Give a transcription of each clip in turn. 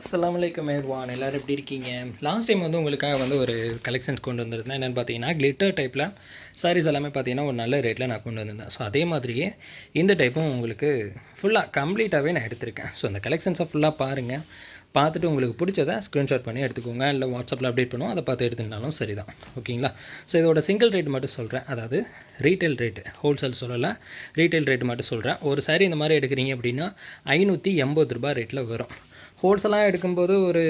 அஸ்லாம் வலைக்கம் எவ்வான் எல்லோரும் எப்படி இருக்கீங்க? லாஸ்ட் டைம் வந்து உங்களுக்காக வந்து ஒரு கலெக்ஷன்ஸ் கொண்டு வந்திருந்தேன். என்னென்னு பார்த்தீங்கன்னா கிளிட்டர் டைப்பில் சாரீஸ் எல்லாமே பார்த்தீங்கன்னா ஒரு நல்ல ரேட்டில் நான் கொண்டு வந்திருந்தேன். ஸோ அதே மாதிரியே இந்த டைப்பும் உங்களுக்கு ஃபுல்லாக கம்ப்ளீட்டாகவே நான் எடுத்திருக்கேன். ஸோ அந்த கலெக்ஷன்ஸை ஃபுல்லாக பாருங்கள் பார்த்துட்டு உங்களுக்கு பிடிச்சதை ஸ்க்ரீன்ஷாட் பண்ணி எடுத்துக்கோங்க. இல்லை வாட்ஸ்அப்பில் அப்டேட் பண்ணுவோம். அதை பார்த்து எடுத்துட்டாலும் சரி தான் ஓகேங்களா? ஸோ இதோட சிங்கிள் ரேட் மட்டும் சொல்கிறேன் அதாவது ரீட்டைல் ரேட்டு ஹோல்சேல் சொல்லலை. ரீட்டைல் ரேட் மட்டும் சொல்கிறேன் ஒரு saree இந்த மாதிரி எடுக்கிறீங்க அப்படின்னா ஐநூற்றி எண்பது ரூபாய் ரேட்டில் வரும். ஹோல்சேலாக எடுக்கும்போது ஒரு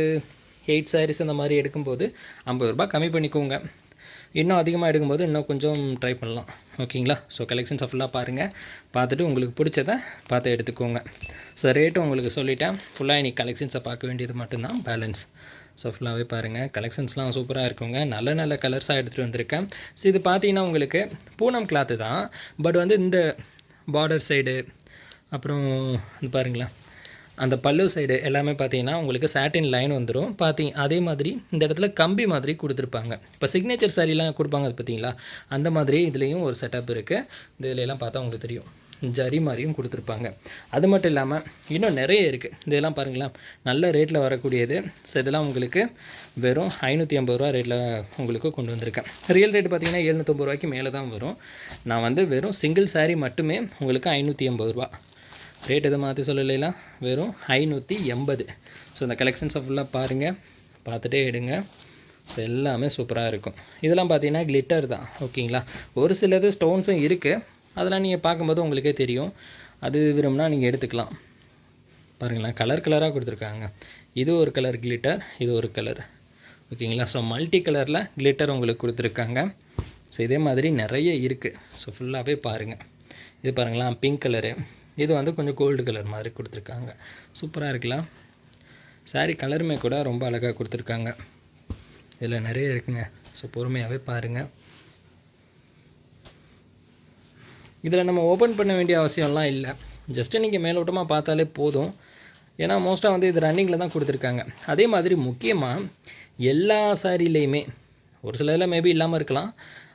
எயிட் சாரீஸ் இந்த மாதிரி எடுக்கும்போது ஐம்பது ரூபாய் கம்மி பண்ணிக்கோங்க. இன்னும் அதிகமாக எடுக்கும்போது இன்னும் கொஞ்சம் ட்ரை பண்ணலாம். ஓகேங்களா? ஸோ கலெக்ஷன்ஸை ஃபுல்லாக பாருங்கள் பார்த்துட்டு உங்களுக்கு பிடிச்சதை பார்த்து எடுத்துக்கோங்க. ஸோ ரேட்டு உங்களுக்கு சொல்லிட்டேன். ஃபுல்லாக இன்னைக்கு கலெக்ஷன்ஸை பார்க்க வேண்டியது மட்டும்தான். பேலன்ஸ் ஸோ ஃபுல்லாகவே பாருங்கள் கலெக்ஷன்ஸ்லாம் சூப்பராக இருக்குங்க. நல்ல நல்ல கலர்ஸாக எடுத்துகிட்டு வந்திருக்கேன். ஸோ இது பார்த்தீங்கன்னா உங்களுக்கு பூனம் கிளாத்து தான். பட் வந்து இந்த பார்டர் சைடு அப்புறம் பாருங்களேன். அந்த பல்லு சைடு எல்லாமே பார்த்தீங்கன்னா உங்களுக்கு சாட்டின் லைன் வந்துடும் பார்த்தீங்க அதே மாதிரி இந்த இடத்துல கம்பி மாதிரி கொடுத்துருப்பாங்க. இப்போ சிக்னேச்சர் சாரீலாம் கொடுப்பாங்க அது பார்த்தீங்களா? அந்த மாதிரி இதுலேயும் ஒரு செட்டப் இருக்குது இந்த பார்த்தா உங்களுக்கு தெரியும். ஜரி மாதிரியும் கொடுத்துருப்பாங்க. அது மட்டும் இல்லாமல் இன்னும் நிறைய இருக்குது இதெல்லாம் பாருங்களேன். நல்ல ரேட்டில் வரக்கூடியது. ஸோ இதெல்லாம் உங்களுக்கு வெறும் ஐநூற்றி ஐம்பது ரூபா ரேட்டில் உங்களுக்கு கொண்டு வந்திருக்கேன். ரியல் ரேட் பார்த்தீங்கன்னா எழுநூற்றம்பது ரூபாய்க்கு மேலே தான் வரும். நான் வந்து வெறும் சிங்கிள் சாரீ மட்டுமே உங்களுக்கு ஐநூற்றி ஐம்பது ரூபா ரேட் எதுவும் மாற்றி சொல்லலைல வெறும் ஐநூற்றி எண்பது. ஸோ இந்த கலெக்ஷன்ஸை ஃபுல்லாக பாருங்கள் பார்த்துட்டே எடுங்க. ஸோ எல்லாமே சூப்பராக இருக்கும். இதெல்லாம் பார்த்தீங்கன்னா கிளிட்டர் தான். ஓகேங்களா ஒரு சிலது ஸ்டோன்ஸும் இருக்குது அதெல்லாம் நீங்கள் பார்க்கும்போது உங்களுக்கே தெரியும். அது விரும்பினா நீங்கள் எடுத்துக்கலாம். பாருங்களேன் கலர் கலராக கொடுத்துருக்காங்க. இது ஒரு கலர் கிளிட்டர் இது ஒரு கலர் ஓகேங்களா ஸோ மல்டி கலரில் கிளிட்டர் உங்களுக்கு கொடுத்துருக்காங்க. ஸோ இதே மாதிரி நிறைய இருக்குது ஸோ ஃபுல்லாகவே பாருங்கள் இது பாருங்களேன் பிங்க் கலரு இது வந்து கொஞ்சம் கோல்டு கலர் மாதிரி கொடுத்துருக்காங்க. சூப்பராக இருக்கலாம். Saree கலருமே கூட ரொம்ப அழகாக கொடுத்துருக்காங்க. இதில் நிறைய இருக்குங்க. ஸோ பொறுமையாகவே பாருங்கள் இதில் நம்ம ஓப்பன் பண்ண வேண்டிய அவசியம்லாம் இல்லை. ஜஸ்ட்டு நீங்கள் மேலோட்டமாக பார்த்தாலே போதும். ஏன்னா மோஸ்ட்டாக வந்து இது ரன்னிங்கில் தான் கொடுத்துருக்காங்க. அதே மாதிரி முக்கியமாக எல்லா சாரிலையுமே ஒரு சில இதில் மேபி இல்லாமல் இருக்கலாம்.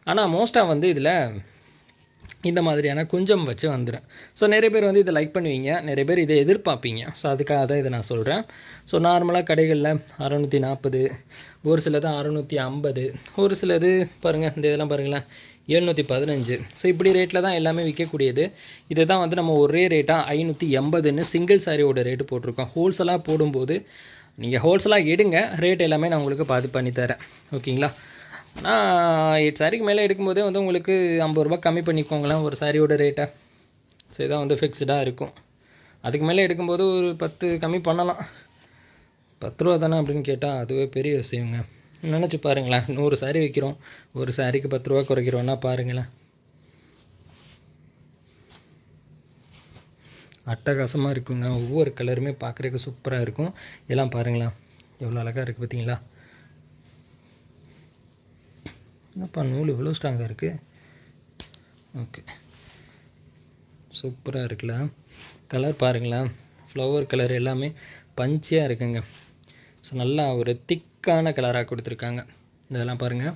ஆனால் மோஸ்ட்டாக வந்து இதில் இந்த மாதிரியான குஞ்சம் வச்சு வந்துடும் ஸோ நிறைய பேர் வந்து இதை லைக் பண்ணுவீங்க. நிறைய பேர் இதை எதிர்பார்ப்பீங்க. ஸோ அதுக்காக தான் இதை நான் சொல்கிறேன் ஸோ நார்மலாக கடைகளில் அறநூற்றி நாற்பது ஒரு சிலது அறநூற்றி ஐம்பது ஒரு சிலது பாருங்கள் இந்த இதெல்லாம் பாருங்களேன் எழுநூற்றி பதினஞ்சு. ஸோ இப்படி ரேட்டில் தான் எல்லாமே விற்கக்கூடியது. இதை தான் வந்து நம்ம ஒரே ரேட்டாக ஐநூற்றி எண்பதுன்னு சிங்கிள் சாரியோட ரேட்டு போட்டிருக்கோம். ஹோல்சேலாக போடும்போது நீங்கள் ஹோல்சேலாக எடுங்க. ரேட் எல்லாமே நான் உங்களுக்கு பாதி பண்ணி தரேன். ஓகேங்களா நான் எயிட் சாரிக்கு மேலே எடுக்கும்போதே வந்து உங்களுக்கு ஐம்பது ரூபா கம்மி பண்ணிக்கோங்களேன் ஒரு சாரியோட ரேட்டை ஸோ இதான் வந்து ஃபிக்ஸ்டாக இருக்கும். அதுக்கு மேலே எடுக்கும்போது ஒரு பத்து கம்மி பண்ணலாம். பத்து ரூபா தானே அப்படின்னு கேட்டால் அதுவே பெரிய விஷயங்க. நினச்சி பாருங்களேன் நூறு சாரி விற்கிறோம் ஒரு சாரிக்கு பத்து ரூபா குறைக்கிறோன்னா பாருங்களேன். அட்டகாசமாக இருக்குங்க. ஒவ்வொரு கலருமே பார்க்குறதுக்கு சூப்பராக இருக்கும். எல்லாம் பாருங்களேன் எவ்வளோ அழகாக இருக்குது பார்த்தீங்களா என்னப்பா நூல் இவ்வளோ ஸ்ட்ராங்காக இருக்குது ஓகே சூப்பராக இருக்குல்ல? கலர் பாருங்களேன். ஃப்ளவர் கலர் எல்லாமே பஞ்சியாக இருக்குங்க. ஸோ நல்லா ஒரு திக்கான கலராக கொடுத்துருக்காங்க. இதெல்லாம் பாருங்கள்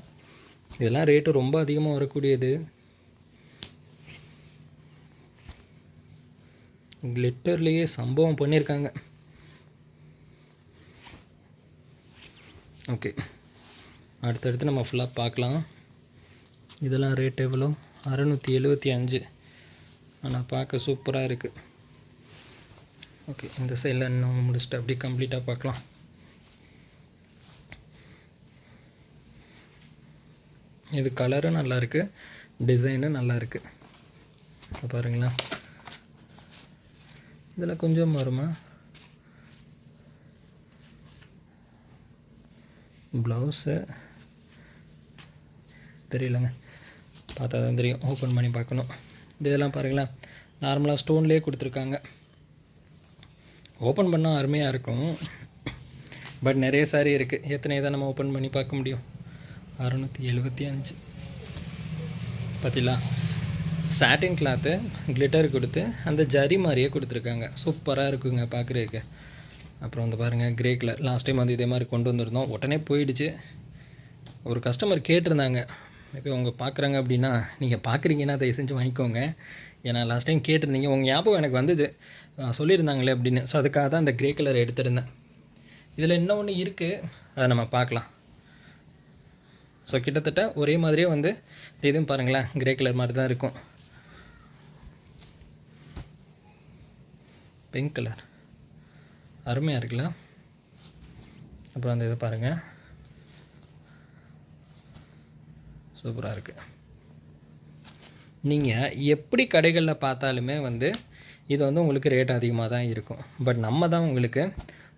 இதெல்லாம் ரேட்டு ரொம்ப அதிகமாக வரக்கூடியது. கிளிட்டர்லேயே சம்பவம் பண்ணியிருக்காங்க ஓகே அடுத்தடுத்து நம்ம ஃபுல்லாக பார்க்கலாம். இதெல்லாம் ரேட் எவ்வளோ? அறநூற்றி எழுபத்தி அஞ்சு. ஆனால் பார்க்க சூப்பராக இருக்குது ஓகே இந்த சைடில் இன்னும் முடிச்சுட்டு அப்படியே கம்ப்ளீட்டாக பார்க்கலாம். இது கலரும் நல்லா இருக்குது டிசைனும் நல்லா இருக்குது பாருங்களா இதில் கொஞ்சம் வருமா ப்ளவுஸு தெரியலங்க. பார்த்தா தான் தெரியும். ஓப்பன் பண்ணி பார்க்கணும். இதெல்லாம் பாருங்களேன். நார்மலாக ஸ்டோன்லேயே கொடுத்துருக்காங்க. ஓப்பன் பண்ணால் அருமையாக இருக்கும். பட் நிறைய சாரி இருக்குது எத்தனை இதை நம்ம ஓப்பன் பண்ணி பார்க்க முடியும்? அறநூற்றி எழுபத்தி அஞ்சு. பார்த்தீங்களா? சாட்டின் கிளாத்து கிளிட்டர் கொடுத்து அந்த ஜரி மாதிரியே கொடுத்துருக்காங்க. சூப்பராக இருக்குங்க பார்க்குறதுக்கு. அப்புறம் வந்து பாருங்கள் கிரே கலர் லாஸ்ட் டைம் வந்து இதே மாதிரி கொண்டு வந்திருந்தோம். உடனே போயிடுச்சு. ஒரு கஸ்டமர் கேட்டிருந்தாங்க. இப்போ அவங்க பார்க்குறாங்க அப்படின்னா நீங்கள் பார்க்குறீங்கன்னா தயவு செஞ்சு வாங்கிக்கோங்க. ஏன்னா லாஸ்ட் டைம் கேட்டிருந்தீங்க உங்கள் ஞாபகம் எனக்கு வந்தது. சொல்லியிருந்தாங்களே அப்படின்னு. ஸோ அதுக்காக தான் அந்த க்ரே கலர் எடுத்திருந்தேன். இதில் இன்னும் ஒன்று இருக்குது அதை நம்ம பார்க்கலாம். ஸோ கிட்டத்தட்ட ஒரே மாதிரியே வந்து இதுவும் பாருங்களேன் கிரே கலர் மாதிரி தான் இருக்கும். பிங்க் கலர் அருமையாக இருக்குல்ல? அப்புறம் அந்த இதை பாருங்கள் சூப்பராக இருக்குது நீங்கள் எப்படி கடைகளில் பார்த்தாலுமே வந்து இது வந்து உங்களுக்கு ரேட் அதிகமாக தான் இருக்கும். பட் நம்ம தான் உங்களுக்கு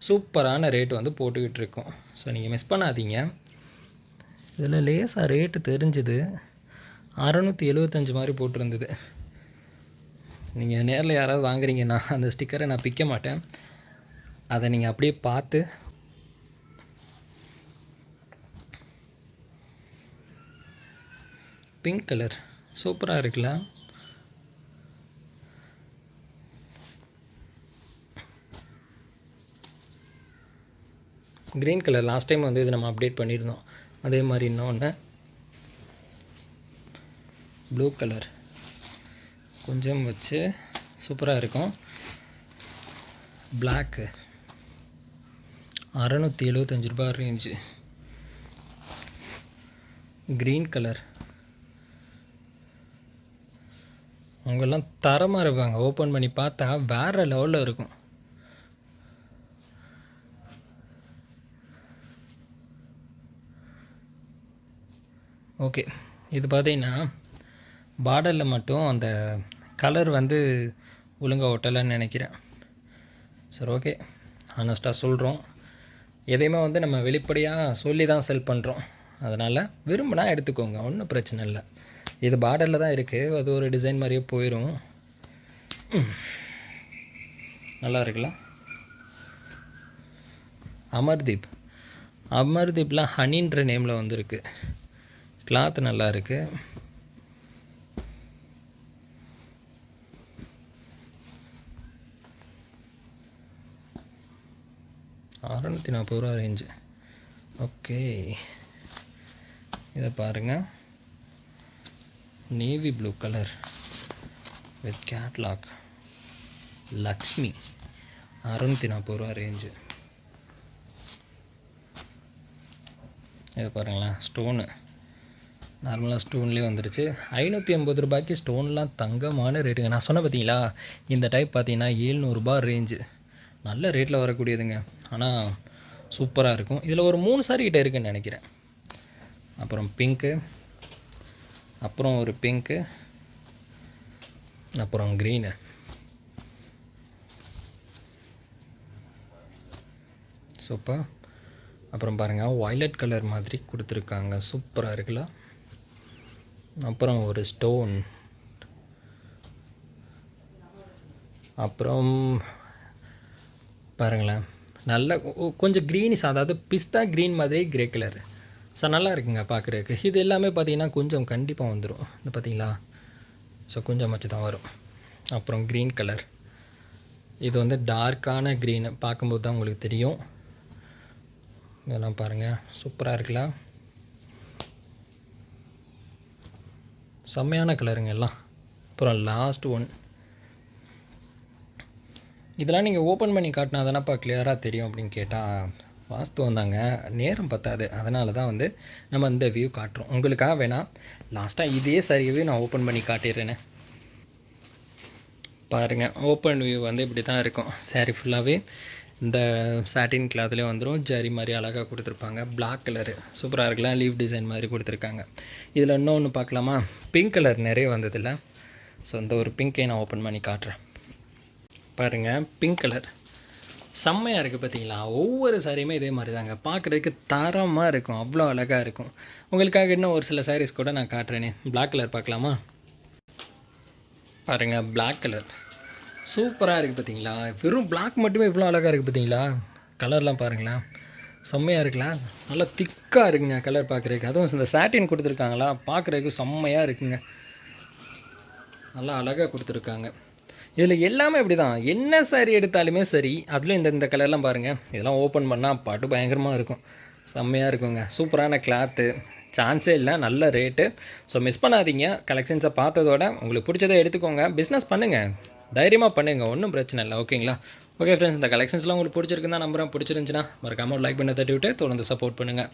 சூப்பரான ரேட் வந்து போட்டுக்கிட்டு இருக்கோம். ஸோ நீங்கள் மிஸ் பண்ணாதீங்க. இதில் லேசாக ரேட்டு தெரிஞ்சுது. அறநூற்றி எழுபத்தஞ்சு மாதிரி போட்டிருந்தது. நீங்கள் நேரில் யாராவது வாங்குறீங்கன்னா அந்த ஸ்டிக்கரை நான் பிக்க மாட்டேன். அதை நீங்கள் அப்படியே பார்த்து பிங்க் கலர் சூப்பராக இருக்குல்ல? க்ரீன் கலர் லாஸ்ட் டைம் வந்து இது நம்ம அப்டேட் பண்ணியிருந்தோம். அதே மாதிரி இன்னொன்று ப்ளூ கலர் கொஞ்சம் வச்சு சூப்பராக இருக்கும். பிளாக்கு அறநூற்றி எழுபத்தஞ்சி ரூபாய் ரேஞ்சு க்ரீன் கலர் அவங்கெல்லாம் தரமாக இருப்பாங்க. ஓப்பன் பண்ணி பார்த்தா வேறு லெவலில் இருக்கும். ஓகே இது பார்த்தீங்கன்னா பார்டரில் மட்டும் அந்த கலர் வந்து ஒழுங்காக ஒட்டலைன்னு நினைக்கிறேன். சரி ஓகே ஆனஸ்ட்டாக சொல்கிறோம் எதையுமே வந்து நம்ம வெளிப்படையாக சொல்லி தான் செல் பண்ணுறோம் அதனால் விரும்பினா எடுத்துக்கோங்க. ஒன்றும் பிரச்சனை இல்லை. இது பார்டரில் தான் இருக்குது அது ஒரு டிசைன் மாதிரியே போயிடும் நல்லா இருக்குல்ல? அமர்தீப். அமர்தீப்லாம் ஹனின்ற நேமில் வந்திருக்கு. கிளாத் நல்லா இருக்குது அறநூற்றி நாற்பது ரூபா ரேஞ்சு ஓகே இதை பாருங்கள் navy blue colour with catalogue Lakshmi அறநூற்றி நாற்பது ரூபா ரேஞ்சு இது பாருங்களேன் ஸ்டோனு நார்மலாக ஸ்டோன்லேயே வந்துருச்சு. ஐநூற்றி ஐம்பது ரூபாய்க்கு ஸ்டோன்லாம் தங்கமான ரேட்டுங்க நான் சொன்ன பார்த்தீங்களா இந்த டைப் பார்த்தீங்கன்னா ஏழ்நூறுபா ரேஞ்சு நல்ல ரேட்டில் வரக்கூடியதுங்க. ஆனால் சூப்பராக இருக்கும். இதில் ஒரு மூணு சாரி கிட்ட இருக்குன்னு நினைக்கிறேன். அப்புறம் பிங்க்கு அப்புறம் ஒரு பிங்க்கு அப்புறம் க்ரீனு சூப்பர் அப்புறம் பாருங்கள் வயலட் கலர் மாதிரி கொடுத்துருக்காங்க. சூப்பராக இருக்குல்ல? அப்புறம் ஒரு ஸ்டோன் அப்புறம் பாருங்களேன் நல்ல கொஞ்சம் க்ரீனிஸ் அதாவது பிஸ்தா க்ரீன் மாதிரி கிரே கலர் ஸோ நல்லா இருக்குங்க பார்க்குறதுக்கு. இது எல்லாமே பார்த்தீங்கன்னா கொஞ்சம் கண்டிப்பாக வந்துடும் இந்த பார்த்தீங்களா? ஸோ கொஞ்சம் வச்சு தான் வரும். அப்புறம் க்ரீன் கலர் இது வந்து டார்க்கான க்ரீன் பார்க்கும்போது தான் உங்களுக்கு தெரியும். இதெல்லாம் பாருங்கள் சூப்பராக இருக்குல்ல? செம்மையான கலருங்க எல்லாம். அப்புறம் லாஸ்ட் ஒன் இதெல்லாம் நீங்கள் ஓப்பன் பண்ணி காட்டினா தானேப்பா கிளியராக தெரியும் அப்படின்னு கேட்டால் வாஸ்தவம் தாங்க நேரம் பத்தாது. அதனால தான் வந்து நம்ம இந்த வியூ காட்டுறோம். உங்களுக்காக வேணால் லாஸ்ட்டாக இதே சரியாகவே நான் ஓப்பன் பண்ணி காட்டிடுறேனே. பாருங்கள் ஓப்பன் வியூ வந்து இப்படி தான் இருக்கும். saree ஃபுல்லாகவே இந்த சாட்டின் கிளாத்லேயே வந்துடும் ஜரி மாதிரி அழகாக கொடுத்துருப்பாங்க. பிளாக் கலரு சூப்பராக இருக்கலாம் லீவ் டிசைன் மாதிரி கொடுத்துருக்காங்க. இதில் இன்னொன்று பார்க்கலாமா? பிங்க் கலர் நிறைய வந்ததில்ல. ஸோ இந்த ஒரு பிங்கை நான் ஓப்பன் பண்ணி காட்டுறேன். பாருங்கள் பிங்க் கலர் செம்மையாக இருக்குது பார்த்தீங்களா ஒவ்வொரு சாரியுமே இதே மாதிரி தாங்க பார்க்குறதுக்கு தரமாக இருக்கும். அவ்வளோ அழகாக இருக்கும். உங்களுக்காக இன்னும் ஒரு சில சாரீஸ் கூட நான் காட்டுறேனே. பிளாக் கலர் பார்க்கலாமா? பாருங்கள் பிளாக் கலர் சூப்பராக இருக்குது பார்த்தீங்களா வெறும் பிளாக் மட்டுமே இவ்வளோ அழகாக இருக்குது பார்த்தீங்களா கலர்லாம் பாருங்களேன். செம்மையாக இருக்கலாம் நல்லா திக்காக இருக்குங்க கலர் பார்க்குறதுக்கு அதுவும் இந்த சாட்டின் கொடுத்துருக்காங்களா? பார்க்குறதுக்கு செம்மையாக இருக்குங்க. நல்லா அழகாக கொடுத்துருக்காங்க. இதில் எல்லாமே இப்படி தான் என்ன சாரி எடுத்தாலுமே சரி அதில் இந்த இந்த கலர்லாம் பாருங்கள் இதெல்லாம் ஓப்பன் பண்ணால் பாட்டு பயங்கரமாக இருக்கும். செம்மையாக இருக்குங்க. சூப்பரான கிளாத்து சான்ஸே இல்லை நல்ல ரேட்டு ஸோ மிஸ் பண்ணாதீங்க. கலெக்ஷன்ஸை பார்த்ததோட உங்களுக்கு பிடிச்சதை எடுத்துக்கோங்க. பிஸ்னஸ் பண்ணுங்கள் தைரியமாக பண்ணுங்கள் ஒன்றும் பிரச்சனை இல்லை. ஓகேங்களா ஓகே ஃப்ரெண்ட்ஸ் இந்த கலெக்ஷன்ஸ்லாம் உங்களுக்கு பிடிச்சிருக்குன்னு தான் நம்புறேன். பிடிச்சிருந்துச்சுன்னா மறக்காமல் லைக் பண்ண தட்டி விட்டு தொடர்ந்து சப்போர்ட் பண்ணுங்கள்